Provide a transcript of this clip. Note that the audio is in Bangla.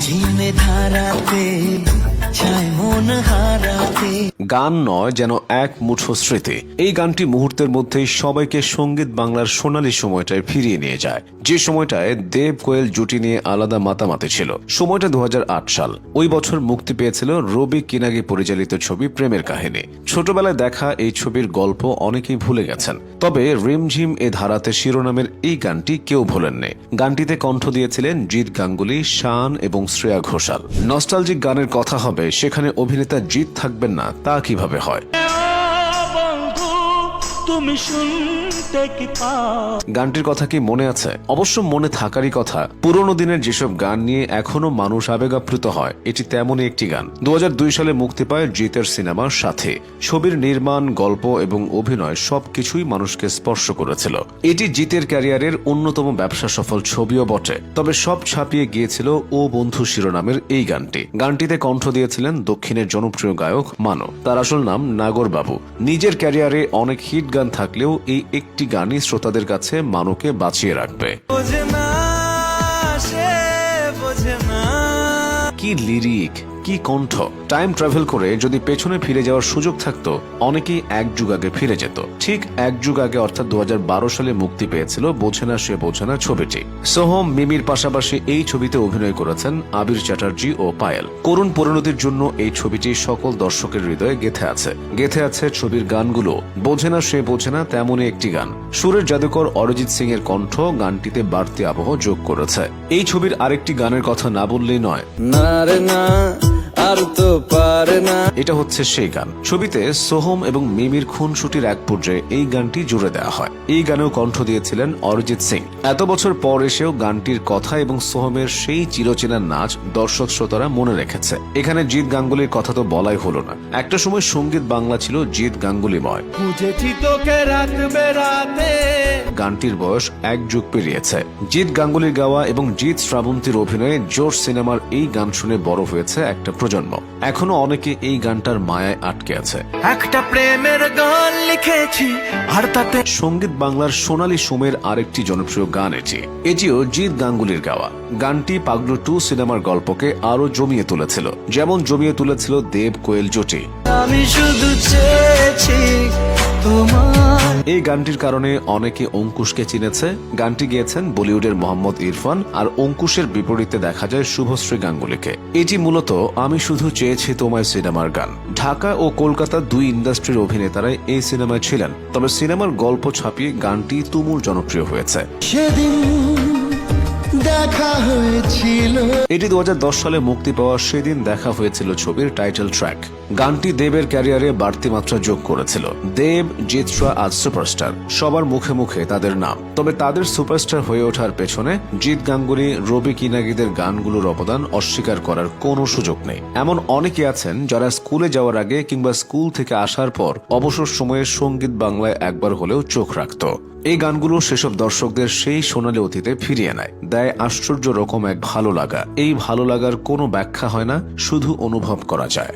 ঝিমে ধারাতে চায় মন হারাতে গান নয়, যেন এক মুঠো স্মৃতি। এই গানটি মুহূর্তের মধ্যেই সবাইকে সংগীত বাংলার সোনালী সময়টায় ফিরিয়ে নিয়ে যায়। যে সময়টায় দেব কোয়েল জুটি নিয়ে আলাদা মাতামাতি ছিল। সময়টা দু সাল। ওই বছর মুক্তি পেয়েছিল রবি কিনাগি পরিচালিত ছবি প্রেমের কাহিনী। ছোটবেলায় দেখা এই ছবির গল্প অনেকেই ভুলে গেছেন। তবে রিমঝিম এ ধারাতে শিরোনামের এই গানটি কেউ ভোলেননি। গানটিতে কণ্ঠ দিয়েছিলেন জিৎ গাঙ্গুলি, শান এবং শ্রেয়া ঘোষাল। নস্টালজিক গানের কথা হবে, সেখানে অভিনেতা জিৎ থাকবেন না তা কীভাবে হয়? তুমি পাও গানটির কথা কি মনে আছে? অবশ্য মনে থাকারই কথা, পুরনো দিনের যেসব গান নিয়ে এখনও মানুষ আবেগাপ্লুত হয়, এটি তেমনই একটি গান। দু সালে মুক্তি পায় জিতের সিনেমার সাথে। ছবির নির্মাণ, গল্প এবং অভিনয় সবকিছুই মানুষকে স্পর্শ করেছিল। এটি জিতের ক্যারিয়ারের অন্যতম ব্যবসা সফল ছবিও বটে। তবে সব ছাপিয়ে গিয়েছিল ও বন্ধু শিরোনামের এই গানটি। গানটিতে কণ্ঠ দিয়েছিলেন দক্ষিণের জনপ্রিয় গায়ক মানো। তার আসল নাম নাগর বাবু নিজের ক্যারিয়ারে অনেক হিট গান থাকলেও এই একটি গানই শ্রোতাদের কাছে মানুকে বাঁচিয়ে রাখবে। কি লিরিক। কি কণ্ঠ? টাইম ট্রাভেল করে যদি পেছনে ফিরে যাওয়ার সুযোগ থাকতো, অনেকেই এক যুগ আগে ফিরে যেত। ঠিক এক যুগ আগে অর্থাৎ দু সালে মুক্তি পেয়েছিল বোঝে না সে বোঝে না ছবিটি। সোহম মিমির পাশাপাশি এই ছবিতে অভিনয় করেছেন আবির চ্যাটার্জি ও পায়েল। করুণ পরিণতির জন্য এই ছবিটি সকল দর্শকের হৃদয়ে গেথে আছে। গেথে আছে ছবির গানগুলো। বোঝে না সে বোঝে না তেমনই একটি গান। সুরের জাদুকর অরিজিৎ সিং এর কণ্ঠ গানটিতে বাড়তি আবহ যোগ করেছে। এই ছবির আরেকটি গানের কথা না বললেই নয়। না এটা হচ্ছে সেই গান। ছবিতে সোহম এবং মিমির খুনসুটির এক পর্যায়ে এই গানটি জুড়ে দেওয়া হয়। এই গানেও কণ্ঠ দিয়েছিলেন অরিজিৎ সিং। এত বছর পর এসেও গানটির কথা এবং সোহমের সেই চিরচেনা নাচ দর্শক শ্রোতারা মনে রেখেছে। এখানে জিৎ গাঙ্গুলির কথা তো বলাই হলো না। একটা সময় সংগীত বাংলা ছিল জিৎ গাঙ্গুলিময়। গানটির বয়স এক যুগ পেরিয়েছে। জিৎ গাঙ্গুলির গাওয়া এবং জিৎ শ্রাবন্তীর অভিনয়ে জোর সিনেমার এই গান শুনে বড় হয়েছে একটা প্রজন্ম। এখনও অনেকে এই গানটার মায়ায় আটকে আছে। একটা প্রেমের গান লিখেছি আর তাতে সংগীত বাংলার সোনালী সোমের আরেকটি জনপ্রিয় গান এটি। এটিও জিৎ গাঙ্গুলির গাওয়া। গানটি পাগলু টু সিনেমার গল্পকে আরও জমিয়ে তুলেছিল। যেমন জমিয়ে তুলেছিল দেব কোয়েল জোটি। আমি শুধু চেয়েছি তোমার। এই গানটির কারণে অনেকে অঙ্কুশকে চিনেছে। গানটি গেয়েছেন বলিউডের মোহাম্মদ ইরফান আর অঙ্কুশের বিপরীতে দেখা যায় শুভশ্রী গাঙ্গুলিকে। এটি মূলত আমি শুধু চেয়েছি তোমায় সিনেমার গান। ঢাকা ও কলকাতা দুই ইন্ডাস্ট্রির অভিনেতারাই এই সিনেমায় ছিলেন। তবে সিনেমার গল্প ছাপিয়ে গানটি তুমুল জনপ্রিয় হয়েছে। সেদিন দেখা হয়েছিল। এটি দু হাজার দশ সালে মুক্তি পাওয়া সেদিন দেখা হয়েছিল ছবির টাইটেল ট্র্যাক গানটি দেবের ক্যারিয়ারে বাড়তি মাত্রা যোগ করেছিল। দেব জিৎরা আজ সুপারস্টার, সবার মুখে মুখে তাদের নাম। তবে তাদের সুপারস্টার হয়ে ওঠার পেছনে জিৎ গাঙ্গুলি, রবি কিনাগিদের গানগুলোর অবদান অস্বীকার করার কোনো সুযোগ নেই। এমন অনেকে আছেন যারা স্কুলে যাওয়ার আগে কিংবা স্কুল থেকে আসার পর অবসর সময়ে সংগীত বাংলায় একবার হলেও চোখ রাখত। এই গানগুলো সেসব দর্শকদের সেই সোনালী অতীতে ফিরিয়ে নেয়। দেয় আশ্চর্য রকম এক ভালো লাগা। এই ভালো লাগার কোনো ব্যাখ্যা হয় না, শুধু অনুভব করা যায়।